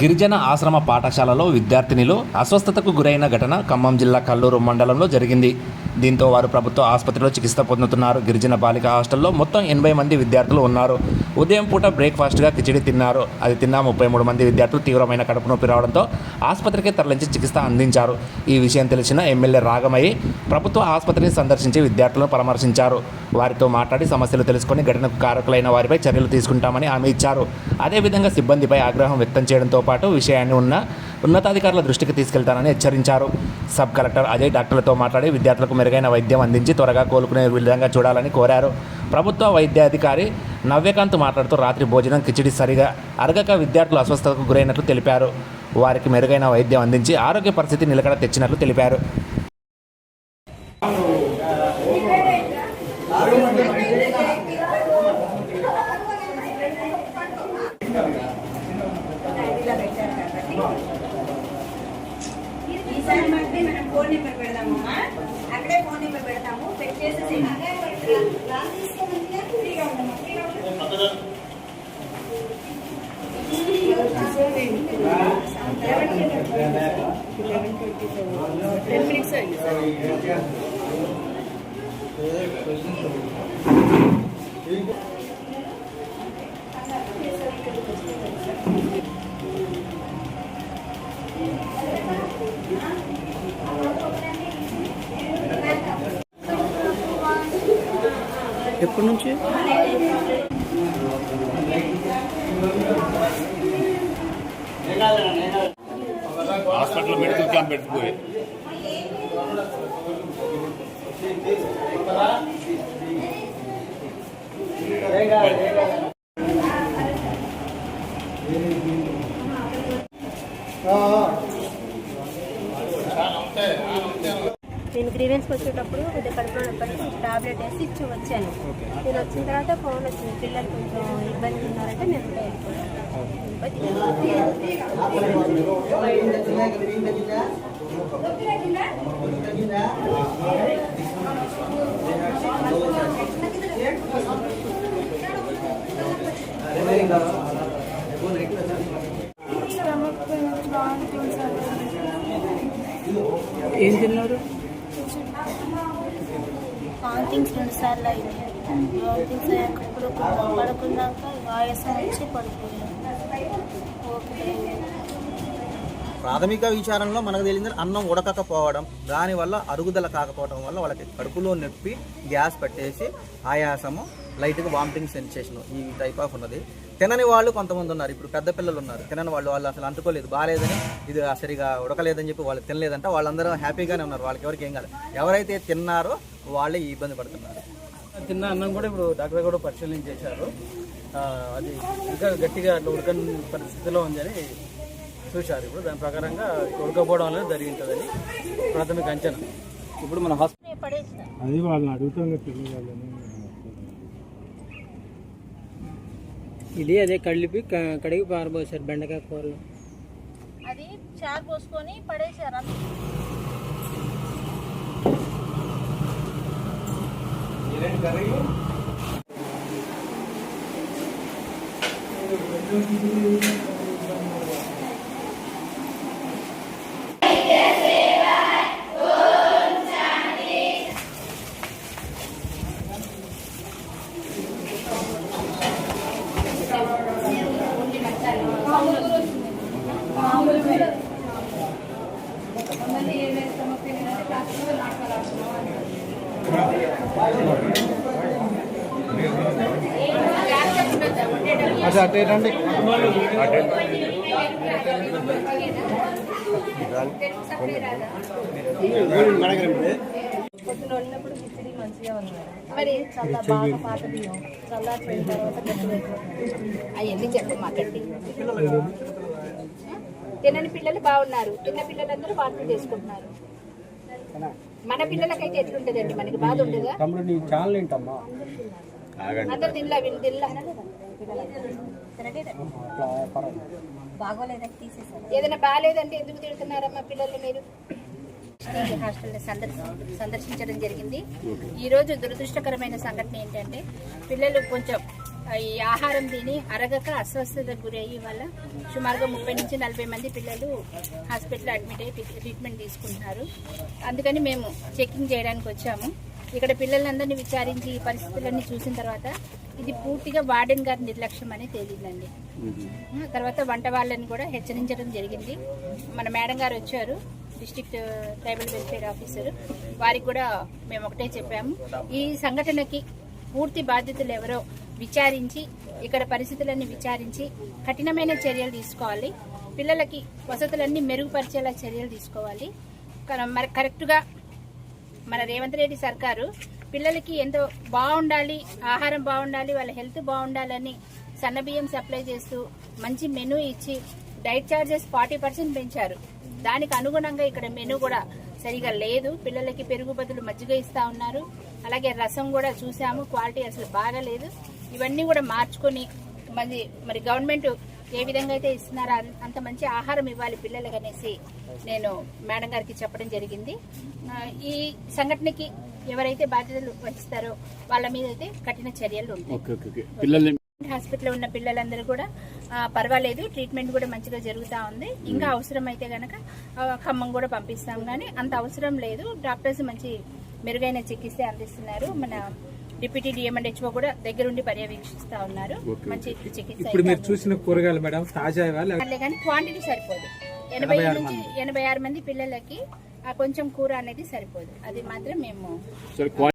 గిరిజన ఆశ్రమ పాఠశాలలో విద్యార్థినిలు అస్వస్థతకు గురైన ఘటన ఖమ్మం జిల్లా కల్లూరు మండలంలో జరిగింది. దీంతో వారు ప్రభుత్వ ఆసుపత్రిలో చికిత్స పొందుతున్నారు. గిరిజన బాలిక హాస్టల్లో మొత్తం ఎనభై మంది విద్యార్థులు ఉన్నారు. ఉదయం పూట బ్రేక్ఫాస్ట్గా కిచిడి తిన్నారు. అది తిన్న ముప్పై మూడు మంది విద్యార్థులు తీవ్రమైన కడుపు నొప్పి రావడంతో ఆసుపత్రికి తరలించి చికిత్స అందించారు. ఈ విషయం తెలిసిన ఎమ్మెల్యే రాగమయ్యి ప్రభుత్వ ఆసుపత్రిని సందర్శించి విద్యార్థులను పరామర్శించారు. వారితో మాట్లాడి సమస్యలు తెలుసుకొని ఘటనకు కారకులైన వారిపై చర్యలు తీసుకుంటామని హామీ ఇచ్చారు. అదేవిధంగా సిబ్బందిపై ఆగ్రహం వ్యక్తం చేయడంతో పాటు విషయాన్ని ఉన్న ఉన్నతాధికారుల దృష్టికి తీసుకెళ్తానని హెచ్చరించారు. సబ్ కలెక్టర్ అజయ్ డాక్టర్లతో మాట్లాడి విద్యార్థులకు మెరుగైన వైద్యం అందించి త్వరగా కోలుకునే విధంగా చూడాలని కోరారు. ప్రభుత్వ వైద్యాధికారి నవ్యకాంత్ మాట్లాడుతూ రాత్రి భోజనం కిచిడి సరిగా అరగక విద్యార్థులు అస్వస్థతకు గురైనట్లు తెలిపారు. వారికి మెరుగైన వైద్యం అందించి ఆరోగ్య పరిస్థితి నిలకడ తెచ్చినట్లు తెలిపారు. ఒకసారి మాత్రమే మనం ఫోన్ నెంబర్ పెడదామమ్మా అక్కడే ఫోన్ నెంబర్ పెడతాము పెట్టేసి ఫ్రీగా ఉండమ్మా ఫ్రీగా ఉండమ్మా ఎప్పటి నుంచి? హాస్పిటల్ మెడికల్ క్యాంప్ పెట్టుకుపోయి. నేను గ్రీవెన్స్కి వచ్చేటప్పుడు కొద్దిగా కడుపులో నొప్పి టాబ్లెట్ వేసి ఇచ్చి వచ్చాను. నేను వచ్చిన తర్వాత ఫోన్ వచ్చింది. పిల్లలు కొంచెం ఇబ్బంది ఉన్నారంటే నేను ఏం తిన్నారు? వామిటింగ్స్ రెండు సార్లు అయింది. వామిటింగ్స్ అయ్యాక ఇప్పుడు కొంచెం పడుకున్నాక ఆయాసం వచ్చి పడుకున్నాను. ప్రాథమిక విచారణలో మనకు తెలియదు అన్నం ఉడకకపోవడం దానివల్ల అరుగుదల కాకపోవడం వల్ల వాళ్ళకి కడుపులో నొప్పి గ్యాస్ పట్టేసి ఆయాసము లైట్గా వామిటింగ్ సెన్సేషన్ ఈ టైప్ ఆఫ్ ఉన్నది. తినని వాళ్ళు కొంతమంది ఉన్నారు ఇప్పుడు పెద్ద పిల్లలు ఉన్నారు. తినని వాళ్ళు వాళ్ళు అసలు అంటుకోలేదు బాగాలేదని ఇది సరిగా ఉడకలేదని చెప్పి వాళ్ళు తినలేదంటే. వాళ్ళందరూ హ్యాపీగానే ఉన్నారు వాళ్ళకి ఎవరికి ఏం కాదు. ఎవరైతే తిన్నారో వాళ్ళే ఇబ్బంది పడుతున్నారు. తిన్న అన్నం కూడా ఇప్పుడు డాక్టర్ కూడా పరిశీలన చేశారు. అది ఇంకా గట్టిగా అట్లా ఉడకని పరిస్థితిలో ఉందని చూశారు. ఇప్పుడు దాని ప్రకారంగా ఉడకపోవడం అనేది జరిగింటుందని ప్రాథమిక అంచనా. ఇప్పుడు మన హాస్పిటల్ అది వాళ్ళని అడుగుతాం తెలియాలని ఇది అదే కలిపి క- కడిగి పారబోసారు బెండకాయ కూరలు. అది చారు పోసుకొని పడేశారు. అంతే. అది అటే రండి మంచిగా ఉంది మరి చల్ల బాగా పాత బియ్యం చల్లారిపోయిన తర్వాత గట్టి అవన్నీ చెప్పు మాకండి తినని పిల్లలు బాగున్నారు. తిన్న పిల్లలందరూ వాంతులు చేసుకుంటున్నారు. మన పిల్లలకైతే ఎట్లుంటదండి? మనకి బాధ ఉండదా? తమ్ముడు నీ ఛానల్ ఏంటమ్మా? అందరు తినలా తినలా బాగోలేదని తీసేసారు ఏదైనా బాగాలేదంటే ఎందుకు తిడుతున్నారమ్మా పిల్లల్ని మీరు? హాస్టల్ సందర్శించడం జరిగింది. ఈ రోజు దురదృష్టకరమైన సంఘటన ఏంటంటే పిల్లలు కొంచెం ఈ ఆహారం తిని అరగక అస్వస్థతకు గురయ్యి వల్ల సుమారుగా ముప్పై నుంచి నలభై మంది పిల్లలు హాస్పిటల్లో అడ్మిట్ అయ్యి ట్రీట్మెంట్ తీసుకుంటున్నారు. అందుకని మేము చెకింగ్ చేయడానికి వచ్చాము. ఇక్కడ పిల్లలందరినీ విచారించి ఈ పరిస్థితులన్నీ చూసిన తర్వాత ఇది పూర్తిగా వార్డెన్ గారి నిర్లక్ష్యం అని తేలిందండి. తర్వాత వంట వాళ్ళని కూడా హెచ్చరించడం జరిగింది. మన మేడం గారు వచ్చారు డిస్ట్రిక్ట్ ట్రైబల్ వెల్ఫేర్ ఆఫీసర్. వారికి కూడా మేము ఒకటే చెప్పాము. ఈ సంఘటనకి పూర్తి బాధ్యతలు ఎవరో విచారించి ఇక్కడ పరిస్థితులన్నీ విచారించి కఠినమైన చర్యలు తీసుకోవాలి. పిల్లలకి వసతులన్నీ మెరుగుపరిచేలా చర్యలు తీసుకోవాలి. మరి కరెక్ట్గా మన రేవంత్ రెడ్డి సర్కారు పిల్లలకి ఎంతో బాగుండాలి ఆహారం బాగుండాలి వాళ్ళ హెల్త్ బాగుండాలని సన్నబియ్యం సప్లై చేస్తూ మంచి మెనూ ఇచ్చి డైట్ చార్జెస్ ఫార్టీ పర్సెంట్ పెంచారు. దానికి అనుగుణంగా ఇక్కడ మెనూ కూడా సరిగా లేదు. పిల్లలకి పెరుగు బదులు మజ్జిగ ఇస్తా ఉన్నారు. అలాగే రసం కూడా చూసాము క్వాలిటీ అసలు బాగాలేదు. ఇవన్నీ కూడా మార్చుకొని మరి మరి గవర్నమెంట్ ఏ విధంగా అయితే ఇస్తున్నారో అంత మంచి ఆహారం ఇవ్వాలి పిల్లలకి అనేసి నేను మేడం గారికి చెప్పడం జరిగింది. ఈ సంఘటనకి ఎవరైతే బాధ్యతలు వహిస్తారో వాళ్ళ మీద అయితే కఠిన చర్యలు ఉంటాయి. హాస్పిటల్లో ఉన్న పిల్లలందరూ కూడా పర్వాలేదు ట్రీట్మెంట్ కూడా మంచిగా జరుగుతూ ఉంది. ఇంకా అవసరం అయితే గనక ఖమ్మం కూడా పంపిస్తాం. కానీ అంత అవసరం లేదు. డాక్టర్స్ మంచి మెరుగైన చికిత్స అందిస్తున్నారు. మన డిప్యూటీ డిఎంఎండ్హెచ్ఓ కూడా దగ్గరుండి పర్యవేక్షిస్తా ఉన్నారు. మంచి చికిత్స ఇప్పుడు మీరు చూసిన కూరగాయలు మేడం తాజా కానీ క్వాంటిటీ సరిపోదు. ఎనభై నుంచి ఎనభై ఆరు మంది పిల్లలకి ఆ కొంచెం కూర అనేది సరిపోదు. అది మాత్రం మేము